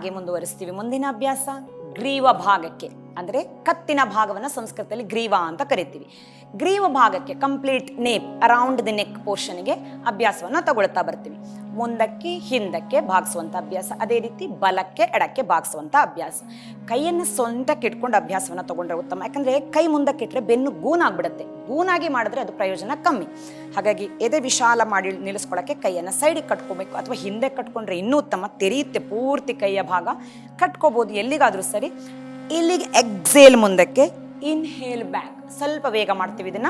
ಹಾಗೆ ಮುಂದುವರಿಸ್ತೀವಿ. ಮುಂದಿನ ಅಭ್ಯಾಸ ಗ್ರೀವ ಭಾಗಕ್ಕೆ, ಅಂದರೆ ಕತ್ತಿನ ಭಾಗವನ್ನು ಸಂಸ್ಕೃತದಲ್ಲಿ ಗ್ರೀವ ಅಂತ ಕರಿತೀವಿ. ಗ್ರೀವ ಭಾಗಕ್ಕೆ complete nape around the neck ಪೋರ್ಷನ್ಗೆ ಅಭ್ಯಾಸವನ್ನು ತಗೊಳ್ತಾ ಬರ್ತೀವಿ. ಮುಂದಕ್ಕೆ, ಹಿಂದಕ್ಕೆ ಭಾಗಿಸುವಂಥ ಅಭ್ಯಾಸ. ಅದೇ ರೀತಿ ಬಲಕ್ಕೆ, ಎಡಕ್ಕೆ ಭಾಗಿಸುವಂಥ ಅಭ್ಯಾಸ. ಕೈಯನ್ನು ಸೊಂಟಕ್ಕೆ ಇಟ್ಕೊಂಡು ಅಭ್ಯಾಸವನ್ನು ತಗೊಂಡ್ರೆ ಉತ್ತಮ. ಯಾಕಂದರೆ ಕೈ ಮುಂದಕ್ಕೆ ಇಟ್ಟರೆ ಬೆನ್ನು ಗೂನಾಗ್ಬಿಡುತ್ತೆ ಗೂನಾಗಿ ಮಾಡಿದ್ರೆ ಅದು ಪ್ರಯೋಜನ ಕಮ್ಮಿ. ಹಾಗಾಗಿ ಎದೆ ವಿಶಾಲ ಮಾಡಿ ನಿಲ್ಲಿಸ್ಕೊಳ್ಳೋಕ್ಕೆ ಕೈಯನ್ನು ಸೈಡಿಗೆ ಕಟ್ಕೋಬೇಕು. ಅಥವಾ ಹಿಂದೆ ಕಟ್ಕೊಂಡ್ರೆ ಇನ್ನೂ ಉತ್ತಮ. ತೆರೆಯುತ್ತೆ ಪೂರ್ತಿ ಕೈಯ ಭಾಗ. ಕಟ್ಕೋಬೋದು ಎಲ್ಲಿಗಾದರೂ ಸರಿ. ಇಲ್ಲಿಗೆ ಎಕ್ಸೇಲ್ ಮುಂದಕ್ಕೆ. ಇನ್ಹೇಲ್ ಬ್ಯಾಕ್ ಸ್ವಲ್ಪ ವೇಗ ಮಾಡ್ತೀವಿ ಇದನ್ನ.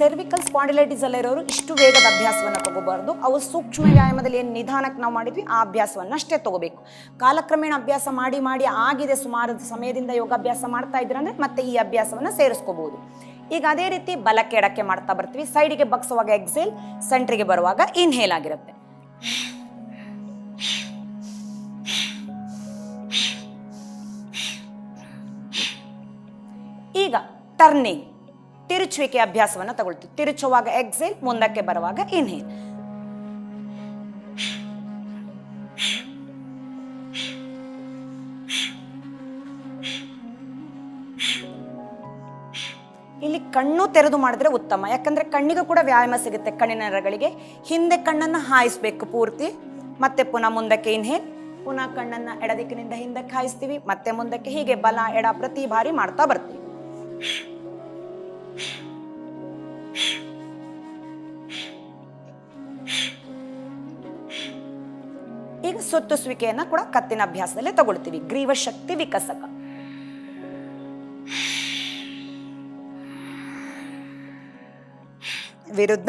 ಸೆರ್ವಿಕಲ್ ಸ್ಪಾಂಡಿಲೈಟಿಸ್ ಅಲ್ಲಿ ಇರೋರು ಇಷ್ಟು ವೇಗದ ಅಭ್ಯಾಸವನ್ನು ತಗೋಬಾರ್ದು. ಅವು ಸೂಕ್ಷ್ಮ ವ್ಯಾಯಾಮದಲ್ಲಿ ಏನು ನಿಧಾನಕ್ಕೆ ನಾವು ಮಾಡಿದ್ವಿ, ಆ ಅಭ್ಯಾಸವನ್ನು ಅಷ್ಟೇ ತಗೋಬೇಕು. ಕಾಲಕ್ರಮೇಣ ಅಭ್ಯಾಸ ಮಾಡಿ ಮಾಡಿ ಆಗಿದೆ ಸುಮಾರು ಸಮಯದಿಂದ ಯೋಗಾಭ್ಯಾಸ ಮಾಡ್ತಾ ಇದ್ರಂದ್ರೆ ಮತ್ತೆ ಈ ಅಭ್ಯಾಸವನ್ನು ಸೇರಿಸ್ಕೋಬಹುದು. ಈಗ ಅದೇ ರೀತಿ ಬಲಕ್ಕೆ ಎಡಕ್ಕೆ ಮಾಡ್ತಾ ಬರ್ತೀವಿ. ಸೈಡಿಗೆ ಬಗ್ಸುವಾಗ ಎಕ್ಸೇಲ್ ಸೆಂಟ್ರಿಗೆ ಬರುವಾಗ ಇನ್ಹೇಲ್ ಆಗಿರುತ್ತೆ. ಈಗ ಟರ್ನಿಂಗ್ ತಿರುಚುವಿಕೆ ಅಭ್ಯಾಸವನ್ನು ತಗೊಳ್ತೀವಿ. ತಿರುಚುವಾಗ ಎಕ್ಸೈಲ್ ಮುಂದಕ್ಕೆ ಬರುವಾಗ ಇನ್ಹೇಲ್ ಇಲ್ಲಿ ಕಣ್ಣು ತೆರೆದು ಮಾಡಿದ್ರೆ ಉತ್ತಮ. ಯಾಕಂದ್ರೆ ಕಣ್ಣಿಗೂ ಕೂಡ ವ್ಯಾಯಾಮ ಸಿಗುತ್ತೆ ಕಣ್ಣಿನ ನರಗಳಿಗೆ. ಹಿಂದೆ ಕಣ್ಣನ್ನು ಹಾಯಿಸ್ಬೇಕು ಪೂರ್ತಿ. ಮತ್ತೆ ಪುನಃ ಮುಂದಕ್ಕೆ ಇನ್ಹೇಲ್ ಪುನಃ ಕಣ್ಣನ್ನ ಎಡದಿಕ್ಕಿನಿಂದ ಹಿಂದಕ್ಕೆ ಹಾಯಿಸ್ತೀವಿ. ಮತ್ತೆ ಮುಂದಕ್ಕೆ ಹೀಗೆ ಬಲ, ಎಡ ಪ್ರತಿ ಬಾರಿ ಮಾಡ್ತಾ ಬರ್ತೀವಿ. ಈಗ ಸುತ್ತುಸುವಿಕೆಯನ್ನ ಕೂಡ ಕತ್ತಿನ ಅಭ್ಯಾಸದಲ್ಲಿ ತಗೊಳ್ತೀವಿ. ಗ್ರೀವ ಶಕ್ತಿ ವಿಕಸಕ. ವಿರುದ್ಧ.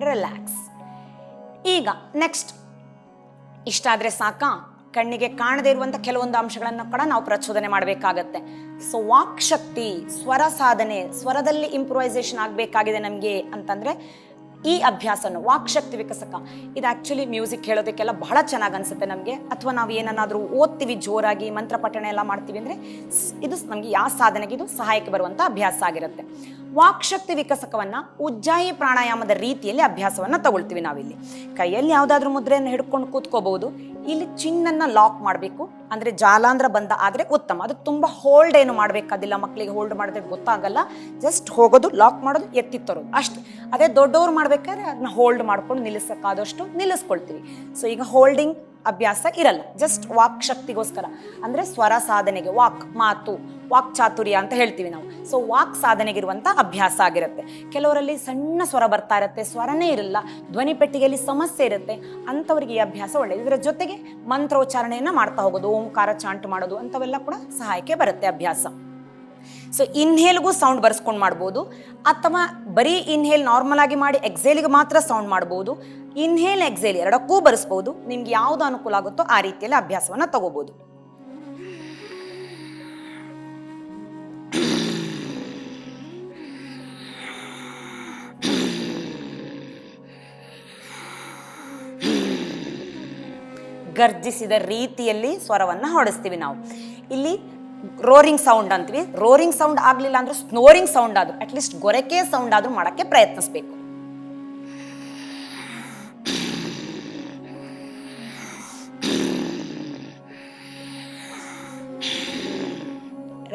ರಿಲ್ಯಾಕ್ಸ್ ಈಗ ನೆಕ್ಸ್ಟ್ ಇಷ್ಟಾದ್ರೆ ಸಾಕಾ? ಕಣ್ಣಿಗೆ ಕಾಣದೇ ಇರುವಂಥ ಕೆಲವೊಂದು ಅಂಶಗಳನ್ನು ಕೂಡ ನಾವು ಪ್ರಚೋದನೆ ಮಾಡಬೇಕಾಗತ್ತೆ. ಸೊ ವಾಕ್ ಶಕ್ತಿ ಸ್ವರ ಸಾಧನೆ, ಸ್ವರದಲ್ಲಿ ಇಂಪ್ರೂವೈಸೇಷನ್ ಆಗಬೇಕಾಗಿದೆ ನಮಗೆ ಅಂತಂದ್ರೆ ಈ ಅಭ್ಯಾಸನು, ವಾಕ್ಶಕ್ತಿ ವಿಕಸಕ. ಇದು ಆ್ಯಕ್ಚುಲಿ ಮ್ಯೂಸಿಕ್ ಹೇಳೋದಕ್ಕೆಲ್ಲ ಬಹಳ ಚೆನ್ನಾಗಿ ಅನಿಸುತ್ತೆ ನಮಗೆ. ಅಥವಾ ನಾವು ಏನನ್ನಾದರೂ ಓದ್ತೀವಿ, ಜೋರಾಗಿ ಮಂತ್ರ ಪಠಣೆ ಎಲ್ಲ ಮಾಡ್ತೀವಿ ಅಂದರೆ ಇದು ನಮಗೆ ಯಾವ ಸಾಧನೆಗೆ ಇದು ಸಹಾಯಕ್ಕೆ ಬರುವಂಥ ಅಭ್ಯಾಸ ಆಗಿರುತ್ತೆ. ವಾಕ್ಶಕ್ತಿ ವಿಕಸಕವನ್ನು ಉಜ್ಜಾಯಿ ಪ್ರಾಣಾಯಾಮದ ರೀತಿಯಲ್ಲಿ ಅಭ್ಯಾಸವನ್ನು ತಗೊಳ್ತೀವಿ ನಾವಿಲ್ಲಿ. ಕೈಯಲ್ಲಿ ಯಾವುದಾದ್ರೂ ಮುದ್ರೆಯನ್ನು ಹಿಡ್ಕೊಂಡು ಕೂತ್ಕೋಬಹುದು. ಇಲ್ಲಿ ಚಿನ್ನನ್ನು ಲಾಕ್ ಮಾಡಬೇಕು. ಅಂದರೆ ಜಾಲಾಂಧ್ರ ಬಂದ ಆದರೆ ಉತ್ತಮ. ಅದು ತುಂಬ ಹೋಲ್ಡ್ ಏನು ಮಾಡಬೇಕಾದಿಲ್ಲ ಮಕ್ಕಳಿಗೆ ಹೋಲ್ಡ್ ಮಾಡಿದ್ರೆ ಗೊತ್ತಾಗಲ್ಲ. ಜಸ್ಟ್ ಹೋಗೋದು ಲಾಕ್ ಮಾಡೋದು, ಎತ್ತಿ ತರೋದು. ಅಷ್ಟೇ. ಅದೇ ದೊಡ್ಡವ್ರು ಮಾಡ್ಬೇಕಾದ್ರೆ ಅದನ್ನ ಹೋಲ್ಡ್ ಮಾಡ್ಕೊಂಡು ನಿಲ್ಲಿಸೋಕ್ಕಾದಷ್ಟು ನಿಲ್ಲಿಸ್ಕೊಳ್ತೀವಿ. ಸೊ ಈಗ ಹೋಲ್ಡಿಂಗ್ ಅಭ್ಯಾಸ ಇರಲ್ಲ. ಜಸ್ಟ್ ವಾಕ್ ಶಕ್ತಿಗೋಸ್ಕರ. ಅಂದರೆ ಸ್ವರ ಸಾಧನೆಗೆ ವಾಕ್ ಮಾತು ವಾಕ್ ಚಾತುರ್ಯ ಅಂತ ಹೇಳ್ತೀವಿ ನಾವು. ಸೊ ವಾಕ್ ಸಾಧನೆಗಿರುವಂಥ ಅಭ್ಯಾಸ ಆಗಿರುತ್ತೆ. ಕೆಲವರಲ್ಲಿ ಸಣ್ಣ ಸ್ವರ ಬರ್ತಾ ಇರುತ್ತೆ, ಸ್ವರನೇ ಇರಲ್ಲ. ಧ್ವನಿ ಪೆಟ್ಟಿಗೆಯಲ್ಲಿ ಸಮಸ್ಯೆ ಇರುತ್ತೆ. ಅಂಥವ್ರಿಗೆ ಈ ಅಭ್ಯಾಸ ಒಳ್ಳೆಯದು ಇದರ ಜೊತೆಗೆ ಮಂತ್ರೋಚ್ಚಾರಣೆಯನ್ನು ಮಾಡ್ತಾ ಹೋಗೋದು, ಓಂಕಾರ ಚಾಂಟ್ ಮಾಡೋದು, ಅಂಥವೆಲ್ಲ ಕೂಡ ಸಹಾಯಕ್ಕೆ ಬರುತ್ತೆ ಅಭ್ಯಾಸ. ಸೊ ಇನ್ಹೇಲ್ಗೂ ಸೌಂಡ್ ಬರ್ಸ್ಕೊಂಡು ಮಾಡ್ಬೋದು. ಅಥವಾ ಬರೀ ಇನ್ಹೇಲ್ ನಾರ್ಮಲ್ ಆಗಿ ಮಾಡಿ ಎಕ್ಸೇಲಿಗೆ ಮಾತ್ರ ಸೌಂಡ್ ಮಾಡ್ಬೋದು. ಇನ್ಹೇಲ್ ಎಕ್ಸೇಲ್ ಎರಡಕ್ಕೂ ಬರೆಸ್ಬೋದು. ನಿಮ್ಗೆ ಯಾವುದು ಅನುಕೂಲ ಆಗುತ್ತೋ ಆ ರೀತಿಯಲ್ಲಿ ಅಭ್ಯಾಸವನ್ನು ತಗೋಬೋದು. ಗರ್ಜಿಸಿದ ರೀತಿಯಲ್ಲಿ ಸ್ವರವನ್ನು ಹೊಡೆಸ್ತೀವಿ ನಾವು. ಇಲ್ಲಿ ರೋರಿಂಗ್ ಸೌಂಡ್ ಅಂತೀವಿ. ರೋರಿಂಗ್ ಸೌಂಡ್ ಆಗಲಿಲ್ಲ ಅಂದ್ರೆ ಸ್ನೋರಿಂಗ್ ಸೌಂಡ್ ಆದ್ರೂ ಅಟ್ಲೀಸ್ಟ್ ಗೊರಕೆ ಸೌಂಡ್ ಆದ್ರೂ ಮಾಡೋಕ್ಕೆ ಪ್ರಯತ್ನಿಸ್ಬೇಕು.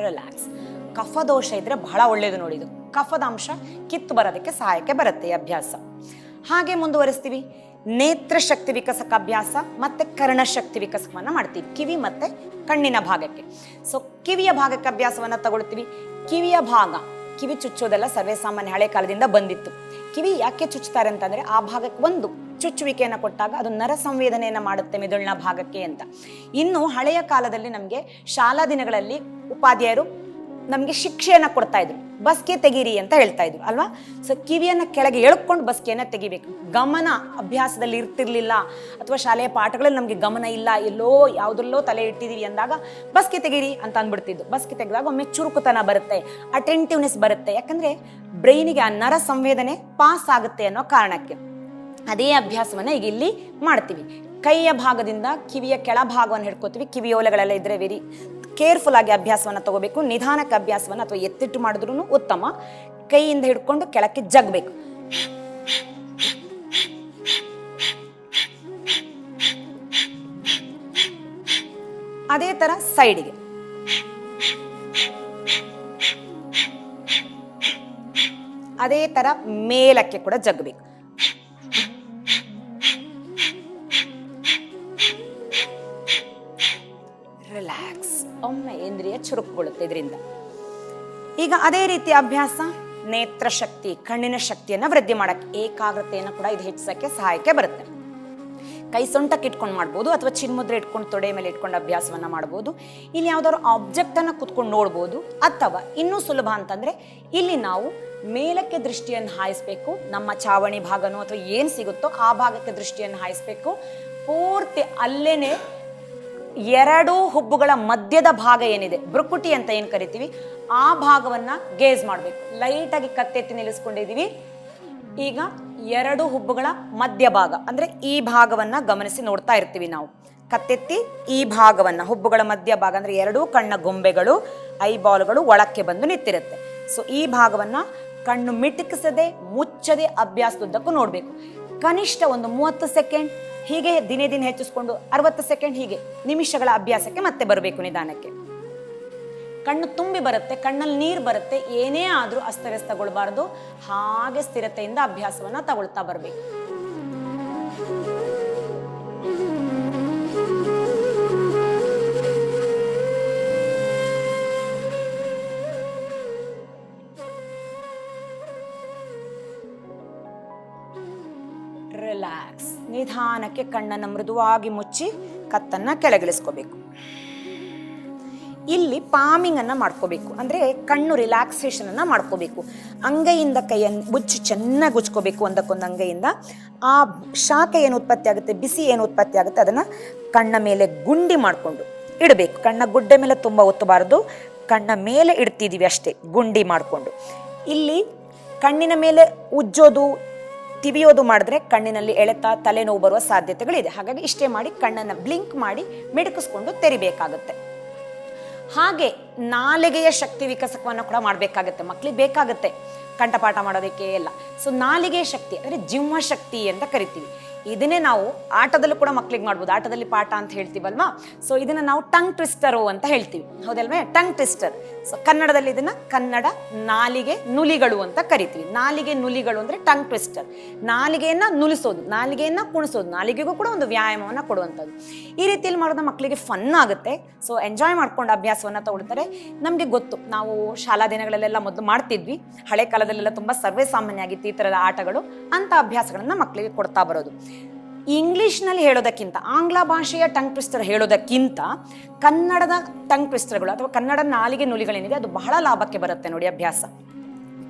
ರಿಲ್ಯಾಕ್ಸ್ ಕಫದೋಷ ಇದ್ರೆ ಬಹಳ ಒಳ್ಳೆಯದು ನೋಡಿ ಇದು ಕಫದ ಅಂಶ ಕಿತ್ತು ಬರೋದಕ್ಕೆ ಸಹಾಯಕ್ಕೆ ಬರುತ್ತೆ ಅಭ್ಯಾಸ. ಹಾಗೆ ಮುಂದುವರಿಸ್ತೀವಿ. ನೇತ್ರ ಶಕ್ತಿ ವಿಕಸಕ ಅಭ್ಯಾಸ ಮತ್ತೆ ಕರ್ಣಶಕ್ತಿ ವಿಕಸಕವನ್ನು ಮಾಡ್ತೀವಿ. ಕಿವಿ ಮತ್ತೆ ಕಣ್ಣಿನ ಭಾಗಕ್ಕೆ. ಸೊ ಕಿವಿಯ ಭಾಗಕ್ಕೆ ಅಭ್ಯಾಸವನ್ನು ತಗೊಳ್ತೀವಿ. ಕಿವಿಯ ಭಾಗ, ಕಿವಿ ಚುಚ್ಚೋದೆಲ್ಲ ಸರ್ವೇ ಸಾಮಾನ್ಯ ಹಳೆ ಕಾಲದಿಂದ ಬಂದಿತ್ತು. ಕಿವಿ ಯಾಕೆ ಚುಚ್ಚುತ್ತಾರೆ ಅಂತಂದ್ರೆ ಆ ಭಾಗಕ್ಕೆ ಒಂದು ಚುಚ್ಚುವಿಕೆಯನ್ನು ಕೊಟ್ಟಾಗ ಅದು ನರ ಸಂವೇದನೆಯನ್ನು ಮಾಡುತ್ತೆ ಮೆದುಳಿನ ಭಾಗಕ್ಕೆ ಅಂತ. ಇನ್ನು ಹಳೆಯ ಕಾಲದಲ್ಲಿ ನಮಗೆ ಶಾಲಾ ದಿನಗಳಲ್ಲಿ ಉಪಾಧ್ಯಾಯರು ನಮಗೆ ಶಿಕ್ಷೆಯನ್ನು ಕೊಡ್ತಾ ಇದ್ರು. ಬಸ್ಗೆ ತೆಗೀರಿ ಅಂತ ಹೇಳ್ತಾ ಇದ್ರು, ಅಲ್ವಾ? ಸೊ ಕಿವಿಯನ್ನು ಕೆಳಗೆ ಎಳ್ಕೊಂಡು ಬಸ್ಗೆಯನ್ನು ತೆಗಿಬೇಕು. ಗಮನ ಅಭ್ಯಾಸದಲ್ಲಿ ಇರ್ತಿರ್ಲಿಲ್ಲ, ಅಥವಾ ಶಾಲೆಯ ಪಾಠಗಳಲ್ಲಿ ನಮಗೆ ಗಮನ ಇಲ್ಲ, ಎಲ್ಲೋ ಯಾವುದ್ರಲ್ಲೋ ತಲೆ ಇಟ್ಟಿದ್ದೀವಿ ಅಂದಾಗ ಬಸ್ಗೆ ತೆಗೀರಿ ಅಂತ ಅಂದ್ಬಿಡ್ತಿದ್ದು ಬಸ್ಗೆ ತೆಗೆದಾಗ ಒಮ್ಮೆ ಚುರುಕುತನ ಬರುತ್ತೆ ಅಟೆಂಟಿವ್ನೆಸ್ ಬರುತ್ತೆ. ಯಾಕಂದ್ರೆ ಬ್ರೈನಿಗೆ ಆ ನರ ಸಂವೇದನೆ ಪಾಸ್ ಆಗುತ್ತೆ ಅನ್ನೋ ಕಾರಣಕ್ಕೆ. ಅದೇ ಅಭ್ಯಾಸವನ್ನು ಈಗ ಇಲ್ಲಿ ಮಾಡ್ತೀವಿ. ಕೈಯ ಭಾಗದಿಂದ ಕಿವಿಯ ಕೆಳಭಾಗವನ್ನು ಹಿಡ್ಕೋತೀವಿ. ಕಿವಿಯೋಲೆಗಳೆಲ್ಲ ಇದ್ರೆ ವೆರಿ ಕೇರ್ಫುಲ್ ಆಗಿ ಅಭ್ಯಾಸವನ್ನು ತಗೋಬೇಕು, ನಿಧಾನಕ್ಕೆ ಅಭ್ಯಾಸವನ್ನು ಅಥವಾ ಎತ್ತಿಟ್ಟು ಮಾಡಿದ್ರೂ ಉತ್ತಮ. ಕೈಯಿಂದ ಹಿಡ್ಕೊಂಡು ಕೆಳಕ್ಕೆ ಜಗ್ಬೇಕು. ಅದೇ ತರ ಸೈಡ್ಗೆ. ಅದೇ ತರ ಮೇಲಕ್ಕೆ ಕೂಡ ಜಗ್ಬೇಕು. ರಿಲ್ಯಾಕ್ಸ್. ಒಮ್ಮೆ ಇಂದ್ರಿಯ ಚುರುಕುಗೊಳ್ಳುತ್ತೆ ಇದರಿಂದ ಈಗ ಅದೇ ರೀತಿ ಅಭ್ಯಾಸ, ನೇತ್ರ ಶಕ್ತಿ, ಕಣ್ಣಿನ ಶಕ್ತಿಯನ್ನು ವೃದ್ಧಿ ಮಾಡಕ್ಕೆ ಏಕಾಗ್ರತೆಯನ್ನು ಕೂಡ ಇದು ಹೆಚ್ಚಿಸೋಕ್ಕೆ ಸಹಾಯಕ್ಕೆ ಬರುತ್ತೆ. ಕೈ ಸೊಂಟಕ್ಕೆ ಇಟ್ಕೊಂಡು ಮಾಡ್ಬೋದು ಅಥವಾ ಚಿನ್ಮುದ್ರೆ ಇಟ್ಕೊಂಡು ತೊಡೆ ಮೇಲೆ ಇಟ್ಕೊಂಡು ಅಭ್ಯಾಸವನ್ನ ಮಾಡ್ಬೋದು. ಇಲ್ಲಿ ಯಾವುದಾದ್ರು ಆಬ್ಜೆಕ್ಟನ್ನು ಕುತ್ಕೊಂಡು ನೋಡ್ಬೋದು ಅಥವಾ ಇನ್ನೂ ಸುಲಭ ಅಂತಂದ್ರೆ ಇಲ್ಲಿ ನಾವು ಮೇಲಕ್ಕೆ ದೃಷ್ಟಿಯನ್ನು ಹಾಯಿಸ್ಬೇಕು, ನಮ್ಮ ಚಾವಣಿ ಭಾಗನೋ ಅಥವಾ ಏನು ಸಿಗುತ್ತೋ ಆ ಭಾಗಕ್ಕೆ ದೃಷ್ಟಿಯನ್ನು ಹಾಯಿಸ್ಬೇಕು. ಪೂರ್ತಿ ಅಲ್ಲೇನೆ ಎರಡು ಹುಬ್ಬುಗಳ ಮಧ್ಯದ ಭಾಗ ಏನಿದೆ? ಬ್ರುಕುಟಿ ಅಂತ ಏನು ಕರಿತೀವಿ? ಆ ಭಾಗವನ್ನ ಗೇಜ್ ಮಾಡಬೇಕು. ಲೈಟಾಗಿ ಕತ್ತೆತ್ತಿ ನಿಲ್ಲಿಸ್ಕೊಂಡಿದ್ದೀವಿ ಈಗ ಎರಡು ಹುಬ್ಬುಗಳ ಮಧ್ಯಭಾಗ ಅಂದ್ರೆ ಈ ಭಾಗವನ್ನ ಗಮನಿಸಿ ನೋಡ್ತಾ ಇರ್ತೀವಿ ನಾವು. ಕತ್ತೆತ್ತಿ ಈ ಭಾಗವನ್ನ, ಹುಬ್ಬುಗಳ ಮಧ್ಯಭಾಗ ಅಂದ್ರೆ ಎರಡೂ ಕಣ್ಣ ಗೊಂಬೆಗಳು ಐ ಬಾಲ್ಗಳು ಒಳಕ್ಕೆ ಬಂದು ನಿಂತಿರುತ್ತೆ. ಸೊ ಈ ಭಾಗವನ್ನ ಕಣ್ಣು ಮಿಟುಕಿಸದೆ, ಮುಚ್ಚದೆ ಅಭ್ಯಾಸದುದ್ದಕ್ಕೂ ನೋಡಬೇಕು. ಕನಿಷ್ಠ ಒಂದು ಮೂವತ್ತು ಸೆಕೆಂಡ್ ಹೀಗೆ ದಿನೇ ದಿನ ಹೆಚ್ಚಿಸ್ಕೊಂಡು ಅರವತ್ತು ಸೆಕೆಂಡ್ ಹೀಗೆ ನಿಮಿಷಗಳ ಅಭ್ಯಾಸಕ್ಕೆ ಮತ್ತೆ ಬರಬೇಕು ನಿಧಾನಕ್ಕೆ. ಕಣ್ಣು ತುಂಬಿ ಬರುತ್ತೆ, ಕಣ್ಣಲ್ಲಿ ನೀರು ಬರುತ್ತೆ, ಏನೇ ಆದರೂ ಅಸ್ತವ್ಯಸ್ತಗೊಳ್ಬಾರ್ದು, ಹಾಗೆ ಸ್ಥಿರತೆಯಿಂದ ಅಭ್ಯಾಸವನ್ನ ತಗೊಳ್ತಾ ಬರಬೇಕು. ನಿಧಾನಕ್ಕೆ ಕಣ್ಣನ್ನು ಮೃದುವಾಗಿ ಮುಚ್ಚಿ ಕತ್ತನ್ನ ಕೆಳಗಿಳಿಸ್ಕೋಬೇಕು. ಇಲ್ಲಿ ಪಾಮಿಂಗ್ ಅನ್ನ ಮಾಡ್ಕೋಬೇಕು. ಅಂದ್ರೆ ಕಣ್ಣು ರಿಲ್ಯಾಕ್ಸೇಷನ್ ಅನ್ನ ಮಾಡ್ಕೋಬೇಕು. ಅಂಗೈಯಿಂದ ಕೈಯನ್ನು ಮುಚ್ಚಿ ಚೆನ್ನಾಗಿ ಉಜ್ಕೋಬೇಕು ಒಂದಕ್ಕೊಂದು ಅಂಗೈಯಿಂದ. ಆ ಶಾಖ ಏನು ಉತ್ಪತ್ತಿ ಆಗುತ್ತೆ, ಬಿಸಿ ಏನು ಉತ್ಪತ್ತಿ ಆಗುತ್ತೆ, ಅದನ್ನ ಕಣ್ಣ ಮೇಲೆ ಗುಂಡಿ ಮಾಡಿಕೊಂಡು ಇಡಬೇಕು. ಕಣ್ಣ ಗುಡ್ಡೆ ಮೇಲೆ ತುಂಬ ಒತ್ತಬಾರದು. ಕಣ್ಣ ಮೇಲೆ ಇಡ್ತಿದೀವಿ ಅಷ್ಟೇ, ಗುಂಡಿ ಮಾಡಿಕೊಂಡು. ಇಲ್ಲಿ ಕಣ್ಣಿನ ಮೇಲೆ ಉಜ್ಜೋದು ತಿವಿಯೋದು ಮಾಡಿದ್ರೆ ಕಣ್ಣಿನಲ್ಲಿ ಎಳೆತ, ತಲೆನೋವು ಬರುವ ಸಾಧ್ಯತೆಗಳಿದೆ. ಹಾಗಾಗಿ ಇಷ್ಟೇ ಮಾಡಿ ಕಣ್ಣನ್ನು ಬ್ಲಿಂಕ್ ಮಾಡಿ ಮಿಡುಕಿಸ್ಕೊಂಡು ತೆರಿಬೇಕಾಗುತ್ತೆ. ಹಾಗೆ ನಾಲಿಗೆಯ ಶಕ್ತಿ ವಿಕಸಕವನ್ನು ಕೂಡ ಮಾಡಬೇಕಾಗುತ್ತೆ. ಮಕ್ಕಳಿಗೆ ಬೇಕಾಗುತ್ತೆ ಕಂಠಪಾಠ ಮಾಡೋದಕ್ಕೆ ಎಲ್ಲ. ಸೊ ನಾಲಿಗೆಯ ಶಕ್ತಿ ಅಂದರೆ ಜಿಂಹ ಶಕ್ತಿ ಅಂತ ಕರಿತೀವಿ. ಇದನ್ನೇ ನಾವು ಆಟದಲ್ಲೂ ಕೂಡ ಮಕ್ಳಿಗೆ ಮಾಡ್ಬೋದು. ಆಟದಲ್ಲಿ ಪಾಠ ಅಂತ ಹೇಳ್ತೀವಲ್ವಾ? ಸೊ ಇದನ್ನ ನಾವು ಟಂಗ್ ಟ್ವಿಸ್ಟರು ಅಂತ ಹೇಳ್ತೀವಿ. ಹೌದಲ್ವೇ? ಟಂಗ್ ಟ್ವಿಸ್ಟರ್ ಸೊ ಕನ್ನಡದಲ್ಲಿ ಇದನ್ನ ಕನ್ನಡ ನಾಲಿಗೆ ನುಲಿಗಳು ಅಂತ ಕರಿತೀವಿ. ನಾಲಿಗೆ ನುಲಿಗಳು ಅಂದ್ರೆ ಟಂಗ್ ಟ್ವಿಸ್ಟರ್ ನಾಲಿಗೆಯನ್ನ ನುಲಿಸೋದು, ನಾಲಿಗೆಯನ್ನ ಕುಣಿಸೋದು, ನಾಲಿಗೆಗೂ ಕೂಡ ಒಂದು ವ್ಯಾಯಾಮವನ್ನ ಕೊಡುವಂಥದ್ದು. ಈ ರೀತಿಯಲ್ಲಿ ಮಾಡೋದು ಮಕ್ಕಳಿಗೆ ಫನ್ ಆಗುತ್ತೆ. ಸೊ ಎಂಜಾಯ್ ಮಾಡ್ಕೊಂಡು ಅಭ್ಯಾಸವನ್ನ ತಗೊಳ್ತಾರೆ. ನಮಗೆ ಗೊತ್ತು, ನಾವು ಶಾಲಾ ದಿನಗಳಲ್ಲೆಲ್ಲ ಮೊದಲು ಮಾಡ್ತಿದ್ವಿ. ಹಳೆ ಕಾಲದಲ್ಲೆಲ್ಲ ತುಂಬಾ ಸರ್ವೇ ಸಾಮಾನ್ಯ ಆಗಿತ್ತು ಈ ಥರದ ಆಟಗಳು ಅಂತ ಅಭ್ಯಾಸಗಳನ್ನು ಮಕ್ಕಳಿಗೆ ಕೊಡ್ತಾ ಬರೋದು. ಇಂಗ್ಲಿಷ್ನಲ್ಲಿ ಹೇಳೋದಕ್ಕಿಂತ, ಆಂಗ್ಲ ಭಾಷೆಯ ಟಂಗ್ ಟ್ವಿಸ್ಟರ್ ಹೇಳೋದಕ್ಕಿಂತ ಕನ್ನಡದ ಟಂಗ್ ಟ್ವಿಸ್ಟರ್ಗಳು ಅಥವಾ ಕನ್ನಡ ನಾಲಿಗೆ ನುಲಿಗಳೇನಿದೆ ಅದು ಬಹಳ ಲಾಭಕ್ಕೆ ಬರುತ್ತೆ ನೋಡಿ ಅಭ್ಯಾಸ.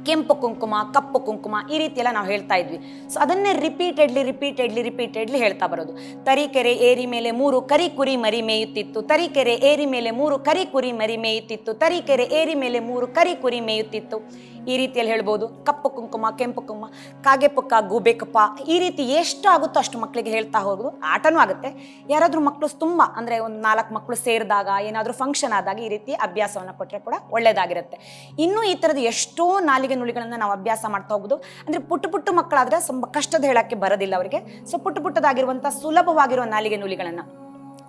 ಕೆಂಪು ಕುಂಕುಮ, ಕಪ್ಪು ಕುಂಕುಮ ಈ ರೀತಿ ಎಲ್ಲ ನಾವು ಹೇಳ್ತಾ ಇದ್ವಿ. ಸೊ ಅದನ್ನೇ ರಿಪೀಟೆಡ್ಲಿ ರಿಪೀಟೆಡ್ಲಿ ರಿಪೀಟೆಡ್ಲಿ ಹೇಳ್ತಾ ಬರೋದು. ತರೀಕೆರೆ ಏರಿ ಮೇಲೆ ಮೂರು, ಕರಿ ಕುರಿ ಮರಿ ಮೇಯುತ್ತಿತ್ತು. ತರೀಕೆರೆ ಏರಿ ಮೇಲೆ ಮೂರು, ಕರಿ ಕುರಿ ಮರಿ ಮೇಯುತ್ತಿತ್ತು. ತರೀಕೆರೆ ಏರಿ ಮೇಲೆ ಮೂರು, ಕರಿ ಕುರಿ ಮೇಯುತ್ತಿತ್ತು. ಈ ರೀತಿಯಲ್ಲಿ ಹೇಳ್ಬೋದು. ಕಪ್ಪು ಕುಂಕುಮ ಕೆಂಪಕ್ಕಮ್ಮ ಕುಂಕುಮ ಕಾಗೆ ಪಕ್ಕ ಗೂಬೆಕಪ್ಪ ಈ ರೀತಿ ಎಷ್ಟು ಆಗುತ್ತೋ ಅಷ್ಟು ಮಕ್ಕಳಿಗೆ ಹೇಳ್ತಾ ಹೋಗೋದು. ಆಟನೂ ಆಗುತ್ತೆ. ಯಾರಾದರೂ ಮಕ್ಕಳು ತುಂಬ, ಅಂದರೆ ಒಂದು ನಾಲ್ಕು ಮಕ್ಕಳು ಸೇರಿದಾಗ, ಏನಾದರೂ ಫಂಕ್ಷನ್ ಆದಾಗ ಈ ರೀತಿ ಅಭ್ಯಾಸವನ್ನು ಕೊಟ್ಟರೆ ಕೂಡ ಒಳ್ಳೆಯದಾಗಿರುತ್ತೆ ಇನ್ನೂ ಈ ಥರದ ಎಷ್ಟೋ ನಾಲಿಗೆ ನುಳಿಗಳನ್ನು ನಾವು ಅಭ್ಯಾಸ ಮಾಡ್ತಾ ಹೋಗೋದು. ಅಂದರೆ ಪುಟ್ಟ ಪುಟ್ಟ ಮಕ್ಕಳಾದರೆ ತುಂಬ ಕಷ್ಟದ ಹೇಳಕ್ಕೆ ಬರೋದಿಲ್ಲ ಅವರಿಗೆ. ಸೊ ಪುಟ್ಟ ಪುಟ್ಟದಾಗಿರುವಂಥ ಸುಲಭವಾಗಿರುವ ನಾಲಿಗೆ ನುಲಿಗಳನ್ನು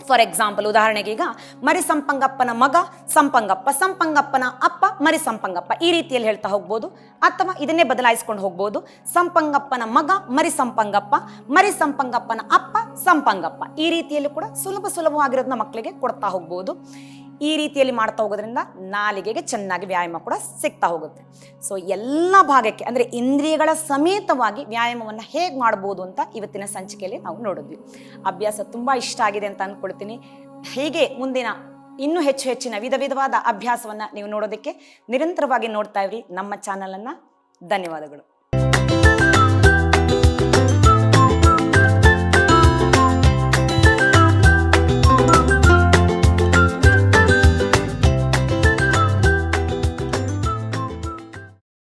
ಫಾರ್ ಎಕ್ಸಾಂಪಲ್ ಉದಾಹರಣೆಗೆ ಈಗ ಮರಿ ಸಂಪಂಗಪ್ಪನ ಮಗ, ಸಂಪಂಗಪ್ಪ, ಸಂಪಂಗಪ್ಪನ ಅಪ್ಪ ಮರಿ ಸಂಪಂಗಪ್ಪ ಈ ರೀತಿಯಲ್ಲಿ ಹೇಳ್ತಾ ಹೋಗ್ಬೋದು. ಅಥವಾ ಇದನ್ನೇ ಬದಲಾಯಿಸ್ಕೊಂಡು ಹೋಗ್ಬೋದು. ಸಂಪಂಗಪ್ಪನ ಮಗ ಮರಿ ಸಂಪಂಗಪ್ಪ ಮರಿ ಸಂಪಂಗಪ್ಪನ ಅಪ್ಪ, ಸಂಪಂಗಪ್ಪ. ಈ ರೀತಿಯಲ್ಲಿ ಕೂಡ ಸುಲಭ ಸುಲಭವಾಗಿರೋದನ್ನ ಮಕ್ಕಳಿಗೆ ಕೊಡ್ತಾ ಹೋಗ್ಬೋದು. ಈ ರೀತಿಯಲ್ಲಿ ಮಾಡ್ತಾ ಹೋಗೋದ್ರಿಂದ ನಾಲಿಗೆಗೆ ಚೆನ್ನಾಗಿ ವ್ಯಾಯಾಮ ಕೂಡ ಸಿಗ್ತಾ ಹೋಗುತ್ತೆ. ಸೊ ಎಲ್ಲ ಭಾಗಕ್ಕೆ ಅಂದರೆ ಇಂದ್ರಿಯಗಳ ಸಮೇತವಾಗಿ ವ್ಯಾಯಾಮವನ್ನು ಹೇಗೆ ಮಾಡ್ಬೋದು ಅಂತ ಇವತ್ತಿನ ಸಂಚಿಕೆಯಲ್ಲಿ ನಾವು ನೋಡಿದ್ವಿ. ಅಭ್ಯಾಸ ತುಂಬ ಇಷ್ಟ ಆಗಿದೆ ಅಂತ ಅಂದ್ಕೊಳ್ತೀನಿ ಹೀಗೆ ಮುಂದಿನ ಇನ್ನೂ ಹೆಚ್ಚು ಹೆಚ್ಚಿನ ವಿಧ ವಿಧವಾದ ಅಭ್ಯಾಸವನ್ನು ನೀವು ನೋಡೋದಕ್ಕೆ ನಿರಂತರವಾಗಿ ನೋಡ್ತಾ ಇರಿ. ನಮ್ಮ ಚಾನಲನ್ನು ಧನ್ಯವಾದಗಳು.